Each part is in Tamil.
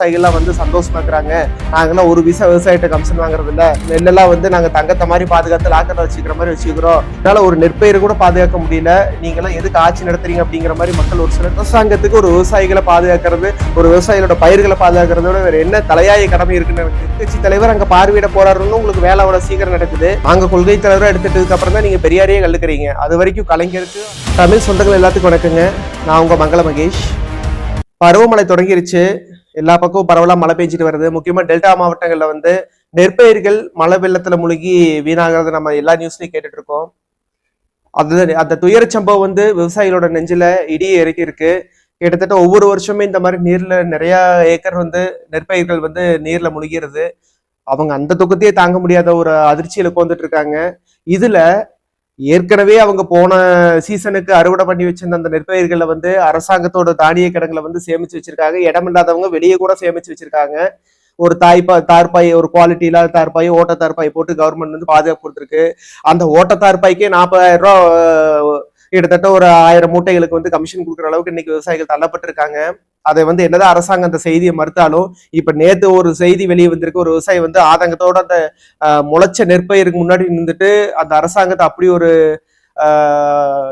விவசாயிகள்லாம் வந்து சந்தோஷமா இருக்கிறாங்க நாங்கள்லாம் ஒரு விசா விவசாயிட்ட கமிஷன் வாங்குறது இல்ல? நெல்லெல்லாம் வந்து நாங்க தங்கத்தை மாதிரி பாதுகாத்து லாக்கர்ல வச்சுக்கிற மாதிரி வச்சுக்கிறோம். அதனால ஒரு நெற்பயிர் கூட பாதுகாக்க முடியல. நீங்களாம் எதுக்கு ஆட்சி நடத்துறீங்க அப்படிங்கிற மாதிரி மக்கள் ஒரு சில அரசாங்கத்துக்கு ஒரு விவசாயிகளை பாதுகாக்கிறது ஒரு விவசாயிகளோட பயிர்களை பாதுகாக்கிறதோட வேற என்ன தலையாய கடமை இருக்குன்னு எனக்கு தலைவர் அங்க பார்வையிட போறாருன்னு உங்களுக்கு வேலை அவ்வளவு சீக்கிரம் நடக்குது. அங்க கொள்கை தலைவராக எடுத்துட்டதுக்கு அப்புறம் தான் நீங்க பெரியாரையே கல்லுக்கிறீங்க அது வரைக்கும் கலைஞருக்கு தமிழ் சொந்தங்கள் எல்லாத்துக்கும் வணக்கங்க. நான் உங்க மங்கள மகேஷ். பருவமழை தொடங்கிருச்சு. எல்லா பக்கமும் பரவலாக மழை பெஞ்சிட்டு வருது. முக்கியமாக டெல்டா மாவட்டங்களில் வந்து நெற்பயிர்கள் மழை வெள்ளத்தில் முழுகி வீணாகிறத நம்ம எல்லா நியூஸ்லையும் கேட்டுட்டு இருக்கோம் அது அந்த துயர சம்பவம் வந்து விவசாயிகளோட நெஞ்சில் இடியை இறக்கி இருக்கு. கிட்டத்தட்ட ஒவ்வொரு வருஷமே இந்த மாதிரி நீர்ல நிறைய ஏக்கர் வந்து நெற்பயிர்கள் வந்து நீர்ல முழுகிறது. அவங்க அந்த துக்கத்தையே தாங்க முடியாத ஒரு அதிர்ச்சியில உட்காந்துட்டு இருக்காங்க. இதுல ஏற்கனவே அவங்க போன சீசனுக்கு அறுவடை பண்ணி வச்சிருந்த அந்த நெற்பயிர்களை வந்து அரசாங்கத்தோட தானிய கிடங்களை வந்து சேமிச்சு வச்சிருக்காங்க. இடம் இல்லாதவங்க வெளியே கூட சேமிச்சு வச்சிருக்காங்க. ஒரு தாய்ப்பா தார்பாய் ஒரு குவாலிட்டி இல்லாத தார்பாய் ஓட்ட தார்பாய் போட்டு கவர்மெண்ட் வந்து பாதுகாப்பு கொடுத்துருக்கு. அந்த ஓட்ட தார்பாய்க்கே நாற்பதாயிரம் ரூபா கிட்டத்தட்ட ஒரு ஆயிரம் மூட்டைகளுக்கு வந்து கமிஷன் கொடுக்குற அளவுக்கு இன்னைக்கு விவசாயிகள் தள்ளப்பட்டிருக்காங்க. அதை வந்து என்னதான் அரசாங்கம் அந்த செய்தியை மறுத்தாலும் இப்ப நேத்து ஒரு செய்தி வெளியே வந்திருக்கு. ஒரு விவசாயி வந்து ஆதங்கத்தோட அந்த முளைச்ச நெற்பயிருக்கு முன்னாடி நின்றுட்டு அந்த அரசாங்கத்தை அப்படி ஒரு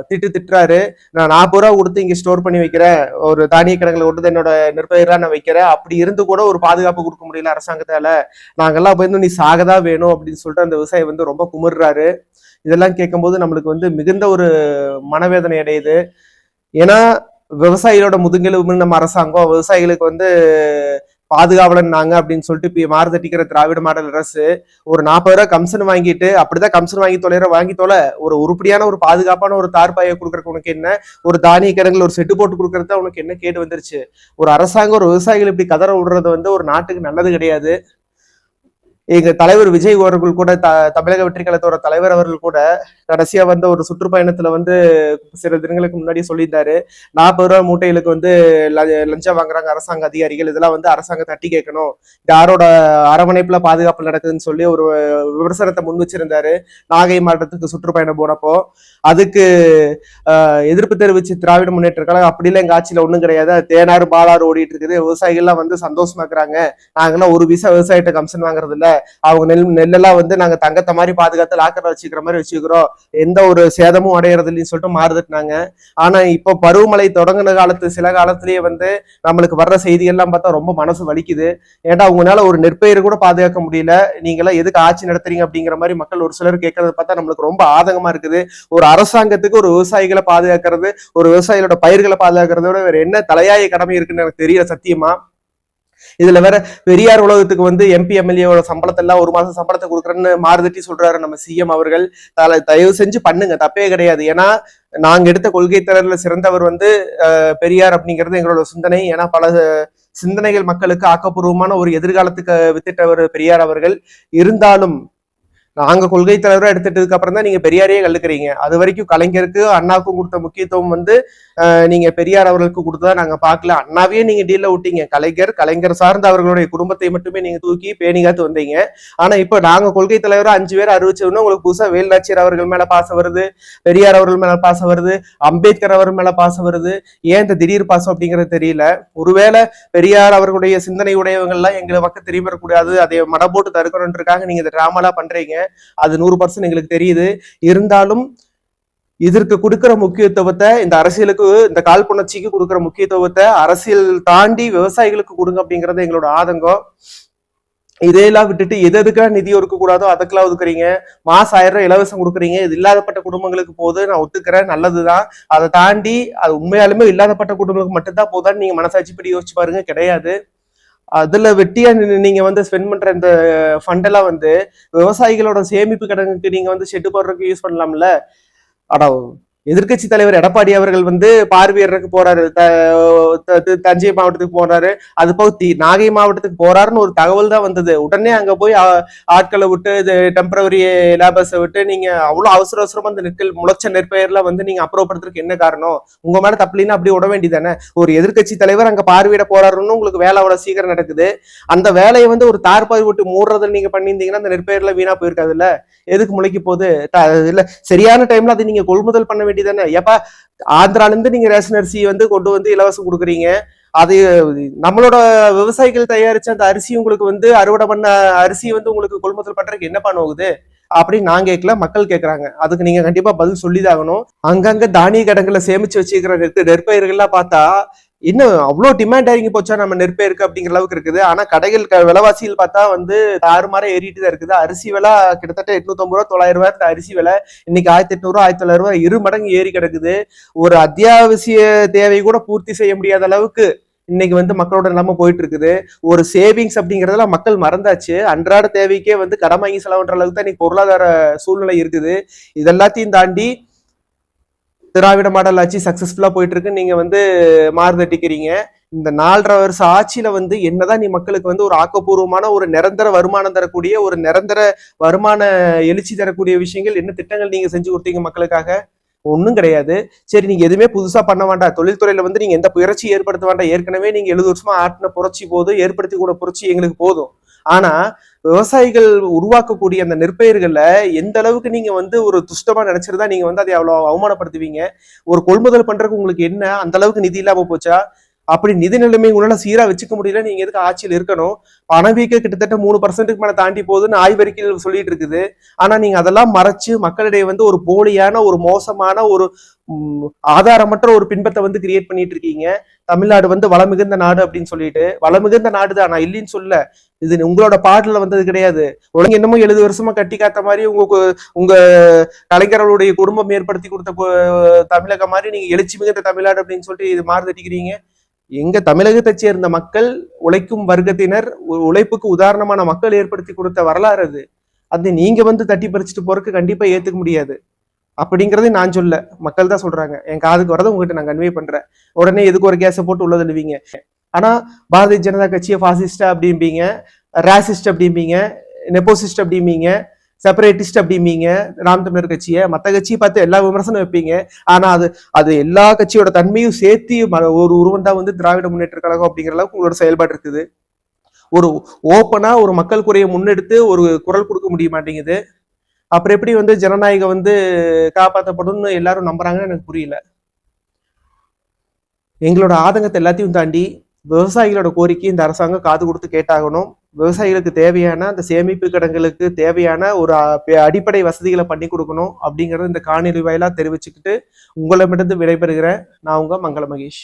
திட்டு திட்டுறாரு. நான் நாற்பது ரூபா கொடுத்து இங்க ஸ்டோர் பண்ணி வைக்கிறேன். ஒரு தானிய கிடங்குல கொண்டு என்னோட நெற்பயிராக நான் வைக்கிறேன். அப்படி இருந்து கூட ஒரு பாதுகாப்பு கொடுக்க முடியல அரசாங்கத்தால. நாங்கெல்லாம் வந்து நீ சாகதா வேணும் அப்படின்னு சொல்லிட்டு அந்த விவசாயி வந்து ரொம்ப குமுறுறாரு. இதெல்லாம் கேட்கும்போது நம்மளுக்கு வந்து மிகுந்த ஒரு மனவேதனை அடையுது. ஏன்னா விவசாயிகளோட முதுகெலும்புன்னு நம்ம அரசாங்கம் விவசாயிகளுக்கு வந்து பாதுகாவலன் நாங்க அப்படின்னு சொல்லிட்டு இப்ப மாறுதட்டிக்கிற திராவிட மாடல் அரசு ஒரு நாற்பது ரூபாய் கமிஷன் வாங்கிட்டு அப்படிதான் கமிஷன் வாங்கி தொலைற வாங்கி தொலை. ஒரு உருப்படியான ஒரு பாதுகாப்பான ஒரு தார்பாயை கொடுக்கறதுக்கு உனக்கு என்ன? ஒரு தானிய கிடங்குல ஒரு செட்டு போட்டு கொடுக்கறது உனக்கு என்ன கேட்டு வந்துருச்சு? ஒரு அரசாங்கம் ஒரு விவசாயிகள் இப்படி கதற விடுறது வந்து ஒரு நாட்டுக்கு நல்லது கிடையாது. எங்க தலைவர் விஜய் அவர்கள் கூட த தமிழக வெற்றிக்கழகத்தோட தலைவர் அவர்கள் கூட கடைசியா வந்த ஒரு சுற்றுப்பயணத்துல வந்து சில தினங்களுக்கு முன்னாடி சொல்லியிருந்தாரு. நாற்பது ரூபா மூட்டைகளுக்கு வந்து லஞ்சம் வாங்குறாங்க அரசாங்க அதிகாரிகள். இதெல்லாம் வந்து அரசாங்கம் தட்டி கேட்கணும். யாரோட அரவணைப்புல பாதுகாப்பு நடக்குதுன்னு சொல்லி ஒரு விமர்சனத்தை முன் வச்சிருந்தாரு. நாகை மாவட்டத்துக்கு சுற்றுப்பயணம் போனப்போ அதுக்கு எதிர்ப்பு தெரிவிச்சு திராவிட முன்னேற்ற கழகம் அப்படிலாம் எங்க ஆட்சியில ஒண்ணும் கிடையாது. தேனாறு பாலாறு ஓடிட்டு இருக்குது. விவசாயிகள்லாம் வந்து சந்தோஷமா இருக்கிறாங்க. நாங்கெல்லாம் ஒரு விசா விவசாயிட்ட கமிஷன் வாங்குறது இல்லை அவங்க நெல் நெல்லெல்லாம் வந்து நாங்க தங்கத்தை மாதிரி பாதுகாத்து லாக்கர்ல வச்சுக்கிற மாதிரி வச்சுக்கிறோம். எந்த ஒரு சேதமும் அடையறது இல்லைன்னு சொல்லிட்டு மாறுதுட்டாங்க ஆனா இப்போ பருவமழை தொடங்கின காலத்து சில காலத்திலேயே வந்து நம்மளுக்கு வர்ற செய்திகள்லாம் பார்த்தா ரொம்ப மனசு வலிக்குது. ஏன்டா உங்களால ஒரு நெற்பயிர் கூட பாதுகாக்க முடியல. நீங்க எதுக்கு ஆட்சி நடத்துறீங்க அப்படிங்கிற மாதிரி மக்கள் ஒரு சிலர் கேட்கறத பார்த்தா நம்மளுக்கு ரொம்ப ஆதங்கமா இருக்குது. ஒரு அரசாங்கத்துக்கு ஒரு விவசாயிகளை பாதுகாக்கிறது ஒரு விவசாயிகளோட பயிர்களை பாதுகாக்கிறத விட வேற என்ன தலையாய கடமை இருக்குன்னு எனக்கு தெரியல சத்தியமா. இதுல வேற பெரியார் உலகத்துக்கு வந்து எம்பி எம்எல்ஏவோட சம்பளத்தை எல்லாம் ஒரு மாசம் சம்பளத்தை கொடுக்குறேன்னு மாறுதட்டி சொல்றாரு நம்ம சிஎம் அவர்கள். தயவு செஞ்சு பண்ணுங்க தப்பே கிடையாது. ஏன்னா நாங்க எடுத்த கொள்கை தரல சிறந்தவர் வந்து பெரியார் அப்படிங்கிறது எங்களோட சிந்தனை. ஏன்னா பல சிந்தனைகள் மக்களுக்கு ஆக்கப்பூர்வமான ஒரு எதிர்காலத்துக்கு வித்திட்டவர் பெரியார் அவர்கள். இருந்தாலும் நாங்க கொள்கை தலைவராக எடுத்துட்டதுக்கு அப்புறம் தான் நீங்க பெரியாரையே கல்லுக்கிறீங்க அது வரைக்கும் கலைஞருக்கு அண்ணாவுக்கும் கொடுத்த முக்கியத்துவம் வந்து நீங்க பெரியார் அவர்களுக்கு கொடுத்ததா நாங்க பார்க்கல. அண்ணாவே நீங்க டீல விட்டீங்க. கலைஞர் கலைஞர் சார்ந்த அவர்களுடைய குடும்பத்தை மட்டுமே நீங்க தூக்கி பேணிகாத்து வந்தீங்க. ஆனா இப்ப நாங்க கொள்கை தலைவரா அஞ்சு பேர் அறிவிச்சோம்னா உங்களுக்கு புதுசா வேலாட்சியர் அவர்கள் மேல பாசம் வருது பெரியார் அவர்கள் மேல பாசம் வருது அம்பேத்கர் அவர்கள் மேல பாசம் வருது. ஏன் இந்த திடீர் பாசம் அப்படிங்கிறது தெரியல. ஒருவேளை பெரியார் அவர்களுடைய சிந்தனை உடையவங்கள்லாம் எங்களை பக்கம் திரும்பி வரக்கூடாது அதை மட போட்டு தடுக்கணுன்றக்காக நீங்க இந்த டிராமாலாம் பண்றீங்க. அது நூறு பர்சன்ட் எங்களுக்கு தெரியுது. இருந்தாலும் இதற்கு கொடுக்கிற முக்கியத்துவத்தை இந்த அரசியலுக்கு இந்த காழ்ப்புணர்ச்சிக்கு கொடுக்கிற முக்கியத்துவத்தை அரசியல் தாண்டி விவசாயிகளுக்கு கொடுங்க அப்படிங்கறது எங்களோட ஆதங்கம். இதையெல்லாம் விட்டுட்டு எது எதுக்கெல்லாம் நிதி ஒதுக்க கூடாதோ அதுக்கெல்லாம் ஒதுக்குறீங்க. மாசம் ஆயிரம் ரூபாய் இலவசம் கொடுக்குறீங்க. இது இல்லாதப்பட்ட குடும்பங்களுக்கு போது நான் ஒத்துக்கிறேன். நல்லதுதான். அதை தாண்டி அது உண்மையாலுமே இல்லாதப்பட்ட குடும்பங்களுக்கு மட்டும்தான் போதான்னு நீங்க மனசாட்சிப்படி யோசிச்சு பாருங்க. கிடையாது. அதுல வெட்டியா நீங்க வந்து ஸ்பெண்ட் பண்ற இந்த ஃபண்டெல்லாம் வந்து விவசாயிகளோட சேமிப்பு கடனுக்கு நீங்க வந்து ஷெட்டு போடுறதுக்கு யூஸ் பண்ணலாம்ல? ஆனா எதிர்க்கட்சி தலைவர் எடப்பாடி அவர்கள் வந்து பார்வையிடறதுக்கு போறாரு. த- த- தஞ்சை மாவட்டத்துக்கு போறாரு அது போக தி- நாகை மாவட்டத்துக்கு போறாருன்னு ஒரு தகவல் தான் வந்தது. உடனே அங்க போய் ஆட்களை விட்டு இது டெம்பரவரி லேபர்ஸை விட்டு நீங்க அவ்வளவு அவசர அவசரமா அந்த நெற்கள் முளைச்ச நெற்பெயர்ல வந்து நீங்க அப்புறப்படுத்துறதுக்கு என்ன காரணம்? உங்க மேல தப்பில்லைன்னா அப்படி விட வேண்டியதானே ஒரு எதிர்க்கட்சி தலைவர் அங்க பார்வையிட போறாருன்னு உங்களுக்கு வேலை அவ்வளவு சீக்கிரம் நடக்குது. அந்த வேலையை வந்து ஒரு தார்பாய் விட்டு மூடுறதை நீங்க பண்ணியிருந்தீங்கன்னா அந்த நெற்பெயர்ல வீணா போயிருக்காது இல்ல எதுக்கு முளைக்கு போகுது? இல்ல சரியான டைம்ல அதை நீங்க கொள்முதல் பண்ண வேண்டியதானே ஏப்பா ஆந்திரால இருந்து நீங்க ரேஷன் அரிசி வந்து கொண்டு வந்து இலவசம் கொடுக்குறீங்க. அது நம்மளோட விவசாயிகள் தயாரிச்ச அந்த அரிசி உங்களுக்கு வந்து அறுவடை பண்ண அரிசி வந்து உங்களுக்கு கொள்முதல் பண்றதுக்கு என்ன பண்ணுவது அப்படின்னு நான் கேட்கல மக்கள் கேட்கறாங்க. அதுக்கு நீங்க கண்டிப்பா பதில் சொல்லிதாகணும் அங்கங்க தானிய கடங்களை சேமிச்சு வச்சுக்கிற நெற்பயிர்கள்லாம் பார்த்தா இன்னும் அவ்வளோ டிமாண்ட் இறங்கி போச்சா? நம்ம நெற்பயிருக்கு அப்படிங்கிற அளவுக்கு இருக்குது. ஆனா கடைகள் விலைவாசியில் பார்த்தா வந்து தாறுமாறா ஏறிட்டு தான் இருக்குது. அரிசி விலை கிட்டத்தட்ட எட்நூத்தம்பது ரூபா தொள்ளாயிரம் ரூபாய் இருந்த அரிசி விலை. இன்னைக்கு ஆயிரத்தி எட்நூறுவா ஆயிரத்தி தொள்ளாயிரம் ரூபாய் இரு மடங்கு ஏறி கிடக்குது. ஒரு அத்தியாவசிய தேவை கூட பூர்த்தி செய்ய முடியாத அளவுக்கு இன்னைக்கு வந்து மக்களோட நிலைமை போயிட்டு இருக்குது. ஒரு சேவிங்ஸ் அப்படிங்கறதெல்லாம் மக்கள் மறந்தாச்சு. அன்றாட தேவைக்கே வந்து கடன் வாங்கி செலவுன்ற அளவுக்கு தான் இன்னைக்கு பொருளாதார சூழ்நிலை இருக்குது. இதெல்லாத்தையும் தாண்டி திராவிட மாடல் ஆட்சி சக்ஸஸ்ஃபுல்லாக போயிட்டு இருக்கு நீங்க வந்து மாறுதட்டிக்கிறீங்க. இந்த நாலரை வருஷம் ஆட்சியில வந்து என்னதான் நீ மக்களுக்கு வந்து ஒரு ஆக்கப்பூர்வமான ஒரு நிரந்தர வருமானம் தரக்கூடிய ஒரு நிரந்தர வருமான எழுச்சி தரக்கூடிய விஷயங்கள் என்ன திட்டங்கள் நீங்க செஞ்சு கொடுத்தீங்க மக்களுக்காக? ஒன்றும் கிடையாது. சரி நீங்க எதுவுமே புதுசா பண்ண வேண்டாம். தொழில்துறையில வந்து நீங்க எந்த புயற்சி ஏற்படுத்த வேண்டாம். ஏற்கனவே நீங்க எழுபது வருஷமா ஆட்டின புரட்சி போதும் ஏற்படுத்தி கூட புரட்சி எங்களுக்கு போதும். ஆனா விவசாயிகள் உருவாக்கக்கூடிய அந்த நெற்பயிர்களை எந்த அளவுக்கு நீங்க வந்து ஒரு துஷ்டமா நினைச்சிருந்தா நீங்க வந்து அதை அவ்வளவு அவமானப்படுத்துவீங்க? ஒரு கொள்முதல் பண்றதுக்கு உங்களுக்கு என்ன? அந்த அளவுக்கு நிதி இல்லாம போச்சா? அப்படி நிதி நிலைமை உங்களால சீரா வச்சுக்க முடியல. நீங்க எதுக்கு ஆட்சியில் இருக்கணும்? பணவீக்க கிட்டத்தட்ட மூணு பர்சன்ட்டுக்கு மேல தாண்டி போகுதுன்னு ஆய்வறிக்கையில் சொல்லிட்டு இருக்குது. ஆனா நீங்க அதெல்லாம் மறைச்சு மக்களிடையே வந்து ஒரு போலியான ஒரு மோசமான ஒரு ஆதாரமற்ற ஒரு பின்பத்தை வந்து கிரியேட் பண்ணிட்டு இருக்கீங்க. தமிழ்நாடு வந்து வளமிகுந்த நாடு அப்படின்னு சொல்லிட்டு. வளமிகுந்த நாடு தான் நான் இல்லைன்னு சொல்ல இது உங்களோட பாடல வந்தது கிடையாது. உலக என்னமோ எழுபது வருஷமா கட்டி காத்த மாதிரி உங்க உங்க கலைஞர்களுடைய குடும்பம் ஏற்படுத்தி கொடுத்த தமிழகம் மாதிரி நீங்க எழுச்சி மிகுந்த தமிழ்நாடு அப்படின்னு சொல்லிட்டு இது மாறுதட்டிக்கிறீங்க. எங்க தமிழகத்தை சேர்ந்த மக்கள் உழைக்கும் வர்க்கத்தினர் உ- உழைப்புக்கு உதாரணமான மக்கள் ஏற்படுத்தி கொடுத்த வரலாறு அது. அது நீங்க வந்து தட்டி பறிச்சுட்டு போறதுக்கு கண்டிப்பா ஏத்துக்க முடியாது. அப்படிங்கறதை நான் சொல்ல. மக்கள் தான் சொல்றாங்க. என் காதுக்கு வரதை உங்ககிட்ட நான் கன்வே பண்றேன். உடனே எதுக்கு ஒரு கேஸை போட்டு உள்ள தள்ளுவீங்க? ஆனா பாரதிய ஜனதா கட்சியை ஃபாசிஸ்டா அப்படிம்பீங்க ராசிஸ்ட் அப்படிம்பீங்க நெப்போசிஸ்ட் அப்படிம்பீங்க செப்பரேட்டிஸ்ட் அப்படிம்பீங்க. நாம் தமிழர் கட்சியை. மற்ற கட்சியை பார்த்து எல்லா விமர்சனம் வைப்பீங்க. ஆனால் அது அது எல்லா கட்சியோட தன்மையும் சேர்த்து ம- ஒரு உருவம் தான் வந்து திராவிட முன்னேற்ற கழகம் அப்படிங்கிற அளவுக்கு உங்களோட செயல்பாடு இருக்குது. ஒரு ஓப்பனா ஒரு மக்கள் குறையை முன்னெடுத்து ஒரு குரல் கொடுக்க முடிய மாட்டேங்குது. அப்புறம் எப்படி வந்து ஜனநாயகம் வந்து காப்பாற்றப்படும்னு எல்லாரும் நம்புறாங்கன்னு எனக்கு புரியல. எங்களோட ஆதங்கத்தை எல்லாத்தையும் தாண்டி விவசாயிகளோட கோரிக்கை இந்த அரசாங்கம் காது கொடுத்து கேட்டாகணும். விவசாயிகளுக்கு தேவையான அந்த சேமிப்பு கிடங்களுக்கு தேவையான ஒரு அடிப்படை வசதிகளை பண்ணி கொடுக்கணும் அப்படிங்கறத இந்த காணொலி வாயிலாக தெரிவிச்சுக்கிட்டு உங்களிடமிருந்து விடைபெறுகிறேன். நான் உங்க மங்கள மகேஷ்.